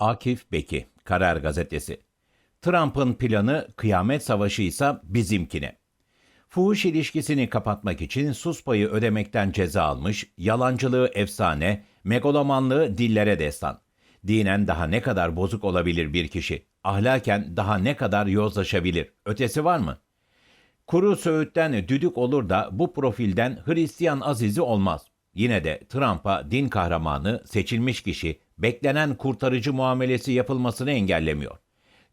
Akif Beki, Karar Gazetesi. Trump'ın planı kıyamet savaşı ise bizimkine. Fuhuş ilişkisini kapatmak için sus payı ödemekten ceza almış, yalancılığı efsane, megalomanlığı dillere destan. Dinen daha ne kadar bozuk olabilir bir kişi? Ahlaken daha ne kadar yozlaşabilir? Ötesi var mı? Kuru söğütten düdük olur da bu profilden Hristiyan azizi olmaz. Yine de Trump'a din kahramanı, seçilmiş kişi, beklenen kurtarıcı muamelesi yapılmasını engellemiyor.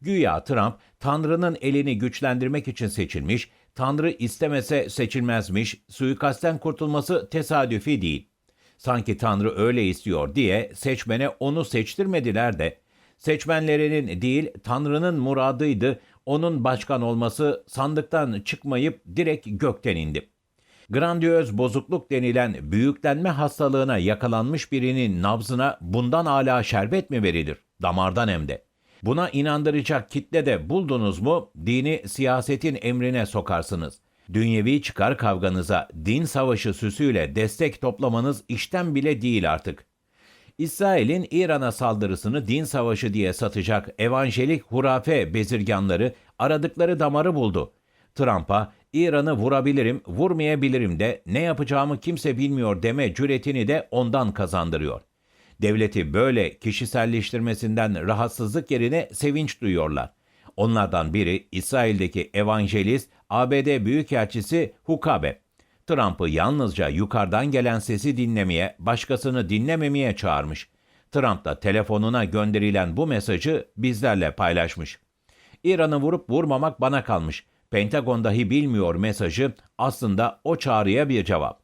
Güya Trump, Tanrı'nın elini güçlendirmek için seçilmiş, Tanrı istemese seçilmezmiş, suikastten kurtulması tesadüfi değil. Sanki Tanrı öyle istiyor diye seçmene onu seçtirmediler de, seçmenlerinin değil Tanrı'nın muradıydı, onun başkan olması sandıktan çıkmayıp direkt gökten indi. Grandiyöz bozukluk denilen büyüklenme hastalığına yakalanmış birinin nabzına bundan hala şerbet mi verilir? Damardan hem de. Buna inandıracak kitle de buldunuz mu dini siyasetin emrine sokarsınız. Dünyevi çıkar kavganıza din savaşı süsüyle destek toplamanız işten bile değil artık. İsrail'in İran'a saldırısını din savaşı diye satacak evanjelik hurafe bezirganları aradıkları damarı buldu. Trump'a İran'ı vurabilirim, vurmayabilirim de ne yapacağımı kimse bilmiyor deme cüretini de ondan kazandırıyor. Devleti böyle kişiselleştirmesinden rahatsızlık yerine sevinç duyuyorlar. Onlardan biri İsrail'deki evangelist ABD Büyükelçisi Hukabe. Trump'ı yalnızca yukarıdan gelen sesi dinlemeye, başkasını dinlememeye çağırmış. Trump da telefonuna gönderilen bu mesajı bizlerle paylaşmış. İran'ı vurup vurmamak bana kalmış. Pentagon dahi bilmiyor mesajı aslında o çağrıya bir cevap.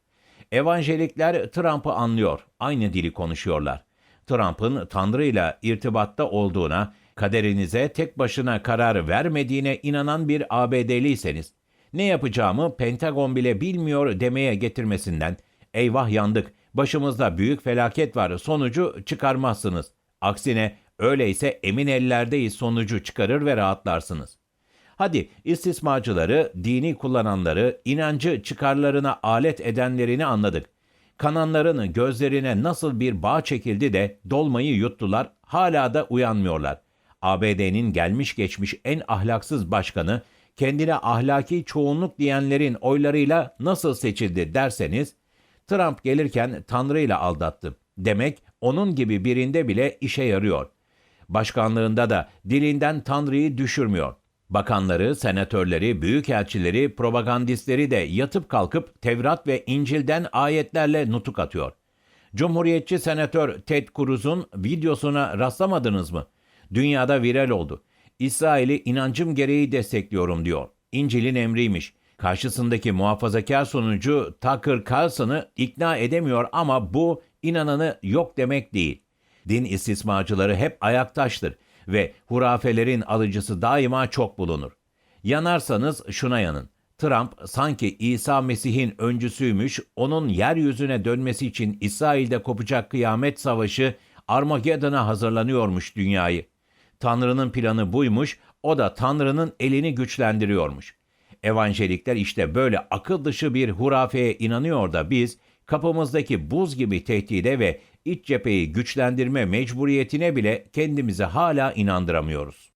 Evangelikler Trump'ı anlıyor, aynı dili konuşuyorlar. Trump'ın Tanrı ile irtibatta olduğuna, kaderinize tek başına karar vermediğine inanan bir ABD'liyseniz, ne yapacağımı Pentagon bile bilmiyor demeye getirmesinden, eyvah yandık, başımızda büyük felaket var sonucu çıkarmazsınız. Aksine öyleyse emin ellerdeyiz sonucu çıkarır ve rahatlarsınız. Hadi istismarcıları, dini kullananları, inancı çıkarlarına alet edenlerini anladık. Kananların gözlerine nasıl bir bağ çekildi de dolmayı yuttular, hala da uyanmıyorlar. ABD'nin gelmiş geçmiş en ahlaksız başkanı, kendine ahlaki çoğunluk diyenlerin oylarıyla nasıl seçildi derseniz, Trump gelirken Tanrı ile aldattı. Demek onun gibi birinde bile işe yarıyor. Başkanlığında da dilinden Tanrı'yı düşürmüyor. Bakanları, senatörleri, büyükelçileri, propagandistleri de yatıp kalkıp Tevrat ve İncil'den ayetlerle nutuk atıyor. Cumhuriyetçi senatör Ted Cruz'un videosuna rastlamadınız mı? Dünyada viral oldu. İsrail'i inancım gereği destekliyorum diyor. İncil'in emriymiş. Karşısındaki muhafazakar sonucu Tucker Carlson'ı ikna edemiyor ama bu inananı yok demek değil. Din istismarcıları hep ayaktaştır ve hurafelerin alıcısı daima çok bulunur. Yanarsanız şuna yanın. Trump sanki İsa Mesih'in öncüsüymüş, onun yeryüzüne dönmesi için İsrail'de kopacak kıyamet savaşı Armageddon'a hazırlanıyormuş dünyayı. Tanrı'nın planı buymuş, o da Tanrı'nın elini güçlendiriyormuş. Evangelikler işte böyle akıl dışı bir hurafeye inanıyor da biz kapımızdaki buz gibi tehdide ve iç cepheyi güçlendirme mecburiyetine bile kendimizi hala inandıramıyoruz.